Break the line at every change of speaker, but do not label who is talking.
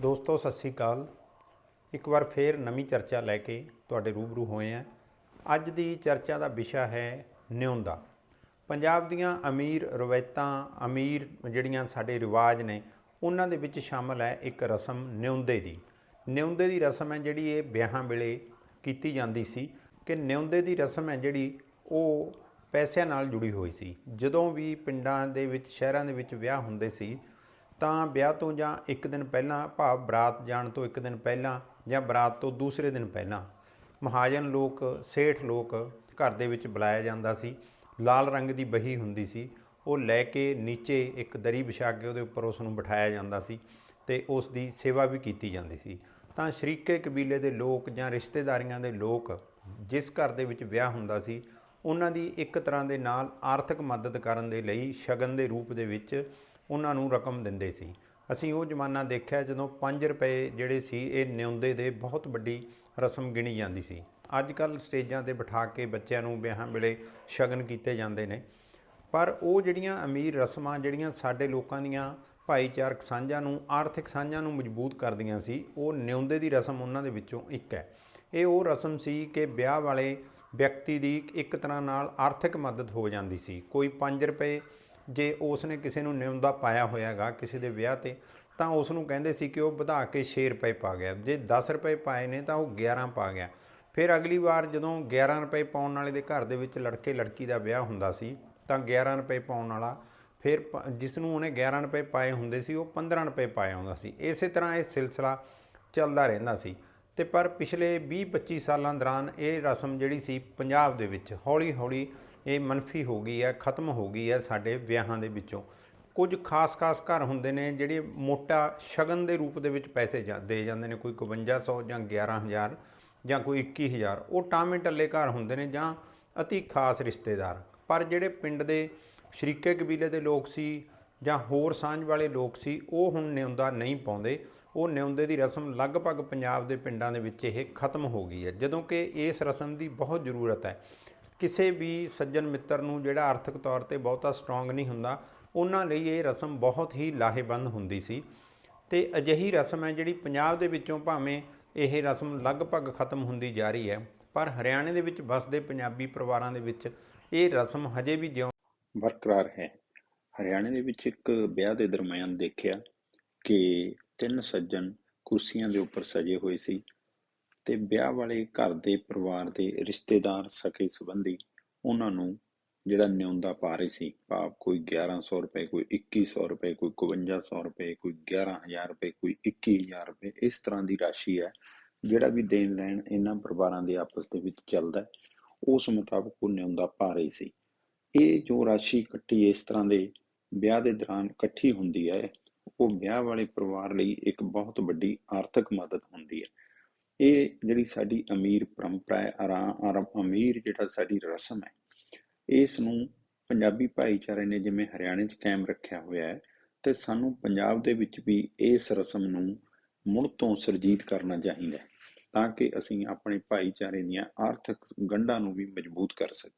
ਦੋਸਤੋ, ਸਤਿ ਸ੍ਰੀ ਅਕਾਲ। ਇੱਕ ਵਾਰ ਫੇਰ ਨਵੀਂ ਚਰਚਾ ਲੈ ਕੇ ਤੁਹਾਡੇ ਰੂਬਰੂ ਹੋਏ ਹਾਂ। ਅੱਜ ਦੀ ਚਰਚਾ ਦਾ ਵਿਸ਼ਾ ਹੈ ਨਿਉਂਦਾ। ਪੰਜਾਬ ਦੀਆਂ ਅਮੀਰ ਰਵਾਇਤਾਂ, ਅਮੀਰ ਜਿਹੜੀਆਂ ਸਾਡੇ ਰਿਵਾਜ ਨੇ, ਉਹਨਾਂ ਦੇ ਵਿੱਚ ਸ਼ਾਮਲ ਹੈ ਇੱਕ ਰਸਮ ਨਿਉਂਦੇ ਦੀ। ਨਿਉਂਦੇ ਦੀ ਰਸਮ ਹੈ ਜਿਹੜੀ ਇਹ ਵਿਆਹਾਂ ਵੇਲੇ ਕੀਤੀ ਜਾਂਦੀ ਸੀ ਕਿ ਨਿਉਂਦੇ ਦੀ ਰਸਮ ਹੈ ਜਿਹੜੀ ਉਹ ਪੈਸਿਆਂ ਨਾਲ ਜੁੜੀ ਹੋਈ ਸੀ। ਜਦੋਂ ਵੀ ਪਿੰਡਾਂ ਦੇ ਵਿੱਚ, ਸ਼ਹਿਰਾਂ ਦੇ ਵਿੱਚ ਵਿਆਹ ਹੁੰਦੇ ਸੀ ਤਾਂ ਵਿਆਹ ਤੋਂ ਜਾਂ ਇੱਕ ਦਿਨ ਪਹਿਲਾਂ ਭਾਵ ਬਰਾਤ ਜਾਣ ਤੋਂ ਇੱਕ ਦਿਨ ਪਹਿਲਾਂ ਜਾਂ ਬਰਾਤ ਤੋਂ ਦੂਸਰੇ ਦਿਨ ਪਹਿਲਾਂ ਮਹਾਜਨ ਲੋਕ, ਸੇਠ ਲੋਕ ਘਰ ਦੇ ਵਿੱਚ ਬੁਲਾਇਆ ਜਾਂਦਾ ਸੀ। ਲਾਲ ਰੰਗ ਦੀ ਬਹੀ ਹੁੰਦੀ ਸੀ। ਉਹ ਲੈ ਕੇ ਨੀਚੇ ਇੱਕ ਦਰੀ ਵਿਛਾ ਕੇ ਉਹਦੇ ਉੱਪਰ ਉਸ ਨੂੰ ਬਿਠਾਇਆ ਜਾਂਦਾ ਸੀ ਤੇ ਉਸ ਦੀ ਸੇਵਾ ਵੀ ਕੀਤੀ ਜਾਂਦੀ ਸੀ। ਤਾਂ ਸ਼ਰੀਕੇ ਕਬੀਲੇ ਦੇ ਲੋਕ ਜਾਂ ਰਿਸ਼ਤੇਦਾਰੀਆਂ ਦੇ ਲੋਕ ਜਿਸ ਘਰ ਦੇ ਵਿੱਚ ਵਿਆਹ ਹੁੰਦਾ ਸੀ, ਉਹਨਾਂ ਦੀ ਇੱਕ ਤਰ੍ਹਾਂ ਦੇ ਨਾਲ ਆਰਥਿਕ ਮਦਦ ਕਰਨ ਦੇ ਲਈ ਸ਼ਗਨ ਦੇ ਰੂਪ ਦੇ ਵਿੱਚ ਉਹਨਾਂ ਨੂੰ ਰਕਮ ਦਿੰਦੇ ਸੀ। ਅਸੀਂ ਉਹ ਜ਼ਮਾਨਾ ਦੇਖਿਆ ਜਦੋਂ 5 ਰੁਪਏ ਜਿਹੜੇ ਸੀ, ਇਹ ਨਿਉਂਦੇ ਦੇ ਬਹੁਤ ਵੱਡੀ ਰਸਮ ਗਿਣੀ ਜਾਂਦੀ ਸੀ। ਅੱਜ ਕੱਲ ਸਟੇਜਾਂ ਤੇ ਬਿਠਾ ਕੇ ਬੱਚਿਆਂ ਨੂੰ ਵਿਆਹਾਂ ਵੇਲੇ ਸ਼ਗਨ ਕੀਤੇ ਜਾਂਦੇ ਨੇ। ਪਰ ਉਹ ਜਿਹੜੀਆਂ ਅਮੀਰ ਰਸਮਾਂ ਜਿਹੜੀਆਂ ਸਾਡੇ ਲੋਕਾਂ ਦੀਆਂ ਭਾਈਚਾਰਕ ਸਾਂਝਾਂ ਨੂੰ, ਆਰਥਿਕ ਸਾਂਝਾਂ ਨੂੰ ਮਜ਼ਬੂਤ ਕਰਦੀਆਂ ਸੀ, ਉਹ ਨਿਉਂਦੇ ਦੀ ਰਸਮ ਉਹਨਾਂ ਦੇ ਵਿੱਚੋਂ ਇੱਕ ਹੈ। ਇਹ ਉਹ ਰਸਮ ਸੀ ਕਿ ਵਿਆਹ ਵਾਲੇ ਵਿਅਕਤੀ ਦੀ ਇੱਕ ਤਰ੍ਹਾਂ ਨਾਲ ਆਰਥਿਕ ਮਦਦ ਹੋ ਜਾਂਦੀ ਸੀ। ਕੋਈ 5 ਰੁਪਏ ਜੇ ਉਸ ਨੇ ਕਿਸੇ ਨੂੰ ਨਿਉਂਦਾ ਪਾਇਆ ਹੋਇਆ ਹੈਗਾ ਕਿਸੇ ਦੇ ਵਿਆਹ ਤੇ, ਤਾਂ ਉਸ ਨੂੰ ਕਹਿੰਦੇ ਸੀ ਕਿ ਉਹ ਵਧਾ ਕੇ 6 ਰੁਪਏ ਪਾ ਗਿਆ। ਜੇ 10 ਰੁਪਏ ਪਾਏ ਨੇ ਤਾਂ ਉਹ 11 ਪਾ ਗਿਆ। ਫਿਰ ਅਗਲੀ ਵਾਰ ਜਦੋਂ 11 ਰੁਪਏ ਪਾਉਣ ਵਾਲੇ ਦੇ ਘਰ ਦੇ ਵਿੱਚ ਲੜਕੇ ਲੜਕੀ ਦਾ ਵਿਆਹ ਹੁੰਦਾ ਸੀ, ਤਾਂ 11 ਰੁਪਏ ਪਾਉਣ ਵਾਲਾ ਫਿਰ ਪ- ਜਿਸ ਨੂੰ ਉਹਨੇ 11 ਰੁਪਏ ਪਾਏ ਹੁੰਦੇ ਸੀ, ਉਹ 15 ਰੁਪਏ ਪਾਇਆ ਹੁੰਦਾ ਸੀ। ਇਸੇ ਤਰ੍ਹਾਂ ਇਹ ਸਿਲਸਿਲਾ ਚੱਲਦਾ ਰਹਿੰਦਾ ਸੀ। ਤੇ ਪਰ ਪਿਛਲੇ 20-25 ਸਾਲਾਂ ਦੌਰਾਨ ਇਹ ਰਸਮ ਜਿਹੜੀ ਸੀ ਪੰਜਾਬ ਦੇ ਵਿੱਚ ਹੌਲੀ-ਹੌਲੀ ਇਹ ਮਨਫੀ ਹੋ ਗਈ ਹੈ, ਖਤਮ ਹੋ ਗਈ ਹੈ ਸਾਡੇ ਵਿਆਹਾਂ ਦੇ ਵਿੱਚੋਂ। ਕੁਝ ਖਾਸ-ਖਾਸ ਘਰ ਹੁੰਦੇ ਨੇ ਜਿਹੜੇ ਮੋਟਾ ਸ਼ਗਨ ਦੇ ਰੂਪ ਦੇ ਵਿੱਚ ਪੈਸੇ ਜਾ- ਦੇ ਜਾਂਦੇ ਨੇ, ਕੋਈ 5100 ਜਾਂ 11000 ਜਾਂ ਕੋਈ 21000 ਉਹ ਟਾਮੇ ਟੱਲੇ ਘਰ ਹੁੰਦੇ ਨੇ ਜਾਂ ਅਤੀ ਖਾਸ ਰਿਸ਼ਤੇਦਾਰ। ਪਰ ਜਿਹੜੇ ਪਿੰਡ ਦੇ ਸ਼ਰੀਕੇ ਕਬੀਲੇ ਦੇ ਲੋਕ ਸੀ ਜਾਂ ਹੋਰ ਸਾਂਝ ਵਾਲੇ ਲੋਕ ਸੀ, ਉਹ ਹੁਣ ਨਿਉਂਦਾ ਨਹੀਂ ਪਾਉਂਦੇ। ਉਹ ਨਿਉਂਦੇ ਦੀ ਰਸਮ ਲਗਭਗ ਪੰਜਾਬ ਦੇ ਪਿੰਡਾਂ ਦੇ ਵਿੱਚ ਇਹ ਖਤਮ ਹੋ ਗਈ ਹੈ। ਜਦੋਂ ਕਿ ਇਸ ਰਸਮ ਦੀ ਬਹੁਤ ਜ਼ਰੂਰਤ ਹੈ। ਕਿਸੇ ਵੀ ਸੱਜਣ ਮਿੱਤਰ ਨੂੰ ਜਿਹੜਾ ਆਰਥਿਕ ਤੌਰ ਤੇ ਬਹੁਤਾ ਸਟਰੋਂਗ ਨਹੀਂ ਹੁੰਦਾ, ਉਹਨਾਂ ਲਈ ਇਹ ਰਸਮ ਬਹੁਤ ਹੀ ਲਾਹੇਵੰਦ ਹੁੰਦੀ ਸੀ। ਤੇ ਅਜਿਹੀ ਰਸਮ ਹੈ ਜਿਹੜੀ ਪੰਜਾਬ ਦੇ ਵਿੱਚੋਂ ਭਾਵੇਂ ਇਹ ਰਸਮ ਲਗਭਗ ਖਤਮ ਹੁੰਦੀ ਜਾ ਰਹੀ ਹੈ, ਪਰ ਹਰਿਆਣੇ ਦੇ ਵਿੱਚ ਵਸਦੇ ਪੰਜਾਬੀ ਪਰਿਵਾਰਾਂ ਦੇ ਵਿੱਚ ਇਹ ਰਸਮ ਹਜੇ ਵੀ ਜਿਉਂ
ਬਰਕਰਾਰ ਹੈ। ਹਰਿਆਣੇ ਦੇ ਵਿੱਚ ਇੱਕ ਵਿਆਹ ਦੇ ਦਰਮਿਆਨ ਦੇਖਿਆ ਕਿ ਤਿੰਨ ਸੱਜਣ ਕੁਰਸੀਆਂ ਦੇ ਉੱਪਰ ਸਜੇ ਹੋਏ ਸੀ। ਤੇ ਵਿਆਹ ਵਾਲੇ ਘਰ ਦੇ ਪਰਿਵਾਰ ਦੇ ਰਿਸ਼ਤੇਦਾਰ ਸਕੇ ਸੰਬੰਧੀ ਉਹਨਾਂ ਨੂੰ ਜਿਹੜਾ ਨਿਉਂਦਾ ਪਾ ਰਹੇ ਸੀ, ਭਾਵ ਕੋਈ 1100 ਰੁਪਏ, ਕੋਈ 2100 ਰੁਪਏ, ਕੋਈ 5100 ਰੁਪਏ, ਕੋਈ 11000 ਰੁਪਏ, ਕੋਈ 21000 ਰੁਪਏ, ਇਸ ਤਰ੍ਹਾਂ ਦੀ ਰਾਸ਼ੀ ਹੈ, ਜਿਹੜਾ ਵੀ ਦੇਣ ਲੈਣ ਇਹਨਾਂ ਪਰਿਵਾਰਾਂ ਦੇ ਆਪਸ ਦੇ ਵਿੱਚ ਚੱਲਦਾ ਉਸ ਮੁਤਾਬਕ ਉਹ ਨਿਉਂਦਾ ਪਾ ਰਹੀ ਸੀ। ਇਹ ਜੋ ਰਾਸ਼ੀ ਇਕੱਠੀ ਇਸ ਤਰ੍ਹਾਂ ਦੇ ਵਿਆਹ ਦੇ ਦੌਰਾਨ ਇਕੱਠੀ ਹੁੰਦੀ ਹੈ, ਉਹ ਵਿਆਹ ਵਾਲੇ ਪਰਿਵਾਰ ਲਈ ਇੱਕ ਬਹੁਤ ਵੱਡੀ ਆਰਥਿਕ ਮਦਦ ਹੁੰਦੀ ਹੈ। ਇਹ ਜਿਹੜੀ ਸਾਡੀ ਅਮੀਰ ਪਰੰਪਰਾ ਹੈ, ਆਰਾ- ਆਰਾ- ਅਮੀਰ ਜਿਹੜਾ ਸਾਡੀ ਰਸਮ ਹੈ, ਇਸ ਨੂੰ ਪੰਜਾਬੀ ਭਾਈਚਾਰੇ ਨੇ ਜਿਵੇਂ ਹਰਿਆਣੇ 'ਚ ਕਾਇਮ ਰੱਖਿਆ ਹੋਇਆ ਹੈ, ਤੇ ਸਾਨੂੰ ਪੰਜਾਬ ਦੇ ਵਿੱਚ ਵੀ ਇਸ ਰਸਮ ਨੂੰ ਮੁੜ ਤੋਂ ਸੁਰਜੀਤ ਕਰਨਾ ਚਾਹੀਦਾ ਹੈ, ਤਾਂ ਕਿ ਅਸੀਂ ਆਪਣੇ ਭਾਈਚਾਰੇ ਦੀਆਂ ਆਰਥਿਕ ਗੰਢਾਂ ਨੂੰ ਵੀ ਮਜ਼ਬੂਤ ਕਰ ਸਕੀਏ।